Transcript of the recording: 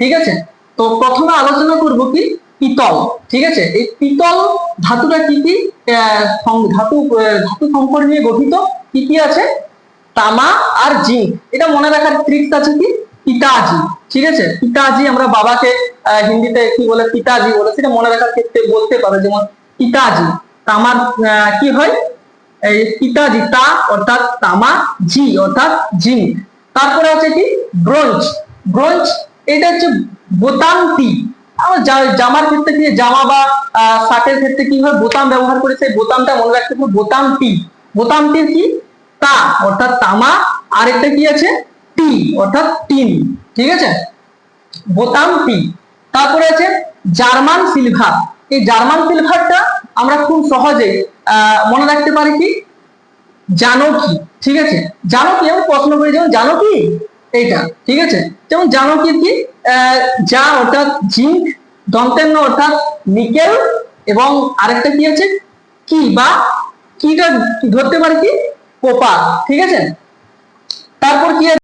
ঠিক আছে? তো প্রথমে আলোচনা করব কি? পিতল, ঠিক আছে? এই পিতল ধাতুটা কি কি? ধাতু ধাতু সংকর নিয়ে গঠিত কি কি আছে? তামা আর জিঙ্ক। এটা মনে রাখার ট্রিক্স আছে কি? পিতাজি, ঠিক আছে? পিতাজি আমরা বাবাকে হিন্দিতে কি বলে? পিতাজি বলে। সেটা মনে রাখার ক্ষেত্রে বলতে পারো। যেমন পিতাজি, তামার কি হয়? এই পিতাজি, তা অর্থাৎ তামা, জি অর্থাৎ জিঙ্ক। তারপরে আছে কি? ব্রোঞ্জ। ব্রোঞ্জ এটা হচ্ছে বোতামটি। জামার ক্ষেত্রে কি, জামা বা শার্টের ক্ষেত্রে কি হয় বোতাম ব্যবহার করে, সেই বোতামটা মনে রাখতে হবে বোতামটি। বোতামটির কি? তা, অর্থাৎ তামা আর একটা কি আছে? টি, অর্থাৎ টিন। ঠিক আছে? বোতাম টি তারপরে আছে জার্মান সিলভার। এই জার্মান সিলভারটা আমরা খুব সহজে মনে রাখতে পারি কি? জানো কি ঠিক আছে? জানো কি আমি প্রশ্ন করি, যেমন জানো কি এইটা, ঠিক আছে? যেমন জানো কি যা অর্থাৎ জিঙ্ক, দন্তেন্ন অর্থাৎ নিকেল এবং আরেকটা কি আছে? কি বা কিটা ধরতে পারে কি? কোপা ঠিক আছে? তারপর কি